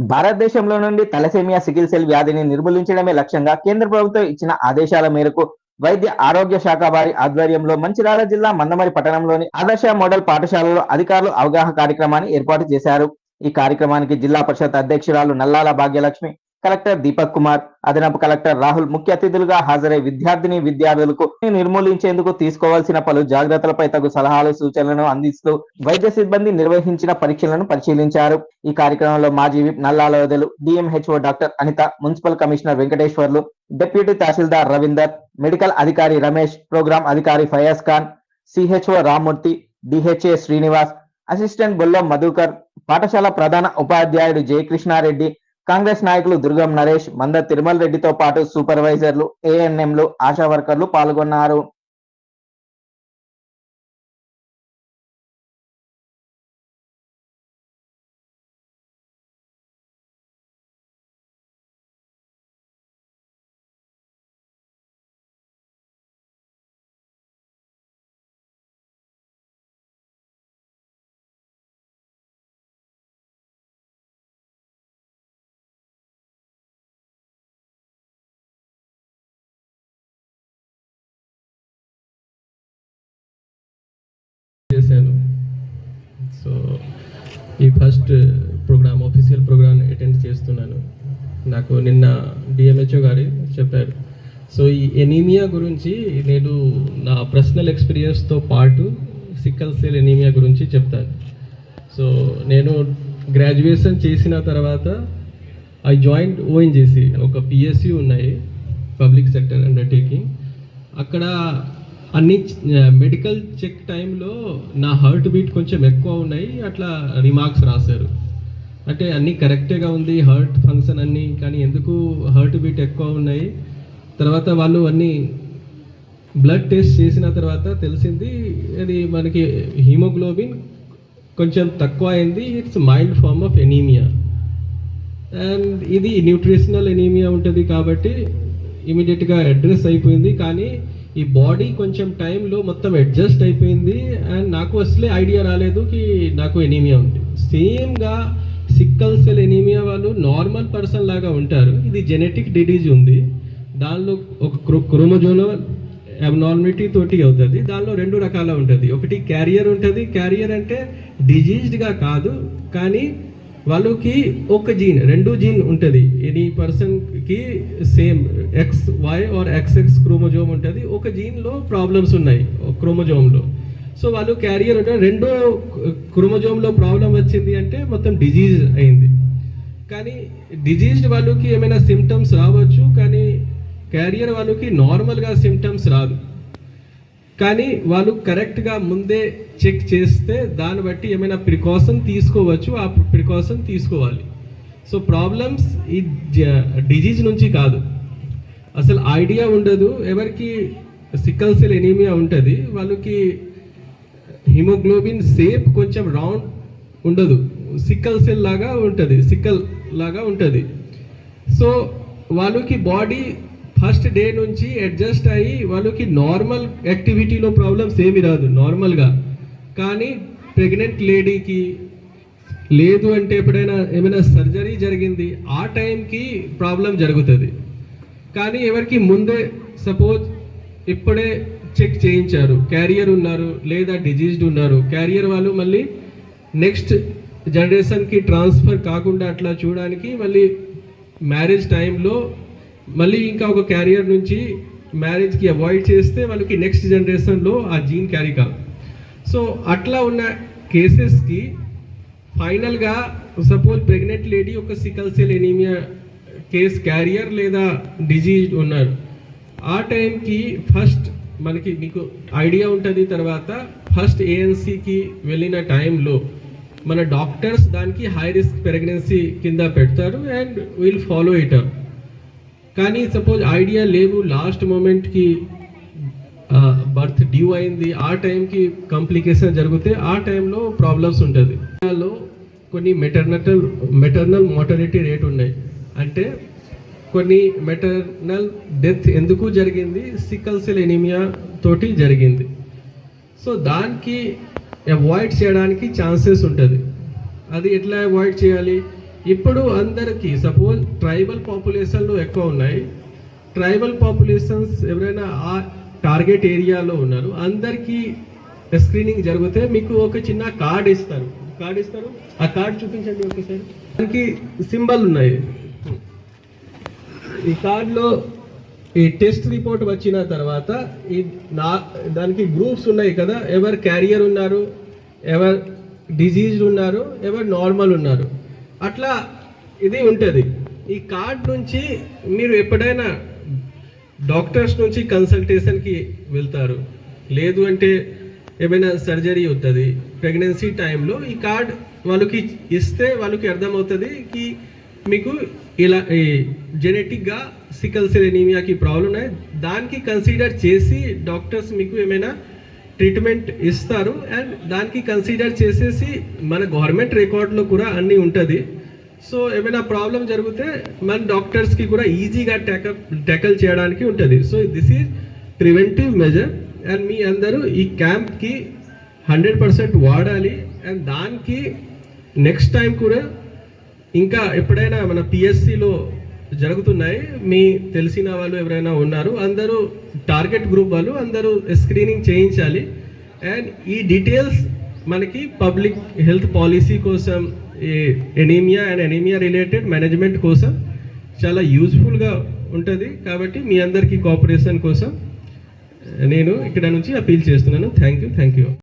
భారతదేశంలో నుండి thalassemia sickle cell వ్యాధిని నిర్మూలించడమే లక్ష్యంగా కేంద్ర ప్రభుత్వం ఇచ్చిన ఆదేశాల మేరకు వైద్య ఆరోగ్య శాఖ వారి ఆధ్వర్యంలో మంచిర్యాల జిల్లా మందమరి పట్టణంలోని ఆదర్శ మోడల్ పాఠశాలలో అధికారులు అవగాహన కార్యక్రమాన్ని ఏర్పాటు చేశారు. ఈ కార్యక్రమానికి జిల్లా పరిషత్ అధ్యక్షురాలు నల్లాల భాగ్యలక్ష్మి కలెక్టర్ దీపక్ కుమార్ అదనపు కలెక్టర్ రాహుల్ ముఖ్య అతిథులుగా హాజరై విద్యార్థిని విద్యార్థులకు నిర్మూలించేందుకు తీసుకోవాల్సిన పలు జాగ్రత్తలపై తగు సలహాలు సూచనలను అందిస్తూ వైద్య సిబ్బంది నిర్వహించిన పరీక్షలను పరిశీలించారు. ఈ కార్యక్రమంలో మాజీ whip Nallalodelu DMHO doctor Anitha municipal commissioner Venkateswarlu deputy తహసీల్దార్ రవీందర్ మెడికల్ అధికారి రమేష్ ప్రోగ్రామ్ అధికారి Fayaz Khan CHO Rammurthy DHA Srinivas assistant Bollam Madhukar పాఠశాల ప్రధాన ఉపాధ్యాయుడు జయకృష్ణారెడ్డి కాంగ్రెస్ నాయకులు దుర్గం నరేష్ మంద తిరుమల రెడ్డితో పాటు సూపర్వైజర్లు ఏఎన్ఎంలు ఆశా వర్కర్లు పాల్గొన్నారు. ఈ first program official program attend చేస్తున్నాను. నాకు నిన్న డిఎంహెచ్ఓ గారు చెప్పారు. సో ఈ ఎనీమియా గురించి నేను నా పర్సనల్ ఎక్స్పీరియన్స్తో పాటు సిక్కల్ సెల్ ఎనీమియా గురించి చెప్తాను. సో నేను గ్రాడ్యుయేషన్ చేసిన తర్వాత ఐ జాయింట్ ఓఎన్జీసీ ఒక పిఎస్సి ఉన్నాయి పబ్లిక్ సెక్టర్ అండర్టేకింగ్ అక్కడ అన్ని మెడికల్ చెక్ టైంలో నా హార్ట్ బీట్ కొంచెం ఎక్కువ ఉన్నాయి అట్లా రిమార్క్స్ రాశారు. అంటే అన్నీ కరెక్ట్గా ఉంది హార్ట్ ఫంక్షన్ అన్నీ కానీ ఎందుకు హార్ట్ బీట్ ఎక్కువ ఉన్నాయి? తర్వాత వాళ్ళు అన్నీ బ్లడ్ టెస్ట్ చేసిన తర్వాత తెలిసింది అది మనకి హీమోగ్లోబిన్ కొంచెం తక్కువ అయింది it's mild form of anaemia and ఇది న్యూట్రిషనల్ ఎనీమియా ఉంటుంది కాబట్టి ఇమీడియట్గా అడ్రస్ అయిపోయింది కానీ ఈ బాడీ కొంచెం టైంలో మొత్తం అడ్జస్ట్ అయిపోయింది అండ్ నాకు అసలే ఐడియా రాలేదు కి నాకు ఎనీమియా ఉంది. సేమ్గా సిక్కల్ సెల్ ఎనీమియా వాళ్ళు నార్మల్ పర్సన్ లాగా ఉంటారు. ఇది జెనెటిక్ డిడీజ్ ఉంది. దానిలో ఒక క్రోమోజోనల్ అబ్నార్మిటీ తోటి అవుతుంది. దానిలో రెండు రకాల ఉంటుంది. ఒకటి క్యారియర్ ఉంటుంది. క్యారియర్ అంటే డిజీజ్డ్గా కాదు కానీ వాళ్ళకి ఒక జీన్ రెండు జీన్ ఉంటుంది. ఎనీ పర్సన్కి same X Y or XX chromosome ఉంటుంది. ఒక జీన్లో ప్రాబ్లమ్స్ ఉన్నాయి క్రోమోజోమ్లో సో వాళ్ళు క్యారియర్ అంటే రెండో క్రోమోజోమ్లో ప్రాబ్లం వచ్చింది అంటే మొత్తం డిజీజ్ అయింది. కానీ డిజీజ్డ్ వాళ్ళకి ఏమైనా సిమ్టమ్స్ రావచ్చు కానీ క్యారియర్ వాళ్ళకి నార్మల్గా సిమ్టమ్స్ రాదు. కానీ వాళ్ళు కరెక్ట్గా ముందే చెక్ చేస్తే దాన్ని బట్టి ఏమైనా ప్రికాషన్ తీసుకోవచ్చు ఆ ప్రికాషన్ తీసుకోవాలి. సో ప్రాబ్లమ్స్ ఈ డిజీజ్ నుంచి కాదు. అసలు ఐడియా ఉండదు. ఎవరికి సిక్కల్ సెల్ ఎనీమియా ఉంటుంది వాళ్ళకి హిమోగ్లోబిన్ సేప్ కొంచెం రౌండ్ ఉండదు. సిక్కల్ సెల్ లాగా ఉంటుంది సిక్కల్ లాగా ఉంటుంది. సో వాళ్ళకి బాడీ ఫస్ట్ డే నుంచి అడ్జస్ట్ అయ్యి వాళ్ళకి నార్మల్ యాక్టివిటీలో ప్రాబ్లమ్స్ ఏమి రాదు నార్మల్గా. కానీ ప్రెగ్నెంట్ లేడీకి లేదు అంటే ఎప్పుడైనా ఏమైనా సర్జరీ జరిగింది ఆ టైంకి ప్రాబ్లం జరుగుతుంది. కానీ ఎవరికి ముందే సపోజ్ ఇప్పుడే చెక్ చేయించారు క్యారియర్ ఉన్నారు లేదా డిజీజ్డ్ ఉన్నారు క్యారియర్ వాళ్ళు మళ్ళీ నెక్స్ట్ జనరేషన్కి ట్రాన్స్ఫర్ కాకుండా అట్లా చూడడానికి మళ్ళీ మ్యారేజ్ టైంలో మళ్ళీ ఇంకా ఒక క్యారియర్ నుంచి మ్యారేజ్కి అవాయిడ్ చేస్తే వాళ్ళకి నెక్స్ట్ జనరేషన్లో ఆ జీన్ క్యారీ కాదు. సో అట్లా ఉన్న కేసెస్కి ఫైనల్గా సపోజ్ ప్రెగ్నెంట్ లేడీ ఒక sickle cell anaemia case carrier లేదా డిజీజ్ ఉన్నారు. ఆ టైంకి ఫస్ట్ మనకి మీకు ఐడియా ఉంటుంది తర్వాత ఫస్ట్ ఏఎన్సీకి వెళ్ళిన టైంలో మన డాక్టర్స్ దానికి హై రిస్క్ ప్రెగ్నెన్సీ కింద పెడతారు and will follow it up కానీ సపోజ్ ఐడియా లేవు లాస్ట్ మూమెంట్కి బర్త్ డ్యూ అయింది ఆ టైంకి కాంప్లికేషన్ జరిగితే ఆ టైంలో ప్రాబ్లమ్స్ ఉంటుంది. ఇండియాలో కొన్ని మెటర్నటల్ మెటర్నల్ మోటాలిటీ రేట్ ఉన్నాయి. అంటే కొన్ని మెటర్నల్ డెత్ ఎందుకు జరిగింది? సికల్ సెల్ తోటి జరిగింది. సో దానికి అవాయిడ్ చేయడానికి ఛాన్సెస్ ఉంటుంది. అది ఎట్లా అవాయిడ్ చేయాలి? ఇప్పుడు అందరికీ సపోజ్ ట్రైబల్ పాపులేషన్లు ఎక్కువ ఉన్నాయి. ట్రైబల్ పాపులేషన్స్ ఎవరైనా ఆ టార్గెట్ ఏరియాలో ఉన్నారు అందరికీ స్క్రీనింగ్ జరిగితే మీకు ఒక చిన్న కార్డ్ ఇస్తారు. కార్డ్ ఇస్తారు. ఆ కార్డ్ చూపించండి ఒకసారి. దానికి సింబల్ ఉన్నాయి. ఈ కార్డులో ఈ టెస్ట్ రిపోర్ట్ వచ్చిన తర్వాత ఈ నా దానికి గ్రూప్స్ ఉన్నాయి కదా. ఎవరు క్యారియర్ ఉన్నారు ఎవరు డిజీజ్డ్ ఉన్నారు ఎవరు నార్మల్ ఉన్నారు. అట్లా ఇది ఉంటుంది. ఈ కార్డ్ నుంచి మీరు ఎప్పుడైనా డాక్టర్స్ నుంచి కన్సల్టేషన్కి వెళ్తారు. లేదు అంటే ఏమైనా సర్జరీ అవుతుంది ప్రెగ్నెన్సీ టైంలో ఈ కార్డ్ వాళ్ళకి ఇస్తే వాళ్ళకి అర్థమవుతుంది కి మీకు ఇలా ఈ జెనెటిక్గా సికల్ సెల్ ఎనీమియాకి ప్రాబ్లం ఉన్నాయి. దానికి కన్సిడర్ చేసి డాక్టర్స్ మీకు ఏమైనా ట్రీట్మెంట్ ఇస్తారు అండ్ దానికి కన్సిడర్ చేసేసి మన గవర్నమెంట్ రికార్డులో కూడా అన్నీ ఉంటుంది. సో ఏమైనా ప్రాబ్లం జరిగితే మన డాక్టర్స్కి కూడా ఈజీగా ట్యాకప్ ట్యాకల్ చేయడానికి ఉంటుంది. So this is preventive measure and మీ అందరూ ఈ క్యాంప్కి హండ్రెడ్ పర్సెంట్ వాడాలి అండ్ దానికి నెక్స్ట్ టైం కూడా ఇంకా ఎప్పుడైనా మన పిఎస్సిలో జరుగుతున్నాయి. మీ తెలిసిన వాళ్ళు ఎవరైనా ఉన్నారు అందరూ టార్గెట్ గ్రూప్ వాళ్ళు అందరూ స్క్రీనింగ్ చేయించాలి. అండ్ ఈ డీటెయిల్స్ మనకి పబ్లిక్ హెల్త్ పాలసీ కోసం ఈ anaemia and anaemia related management కోసం చాలా యూజ్ఫుల్గా ఉంటుంది. కాబట్టి మీ అందరికీ కోఆపరేషన్ కోసం నేను ఇక్కడ నుంచి అపీల్ చేస్తున్నాను. Thank you thank you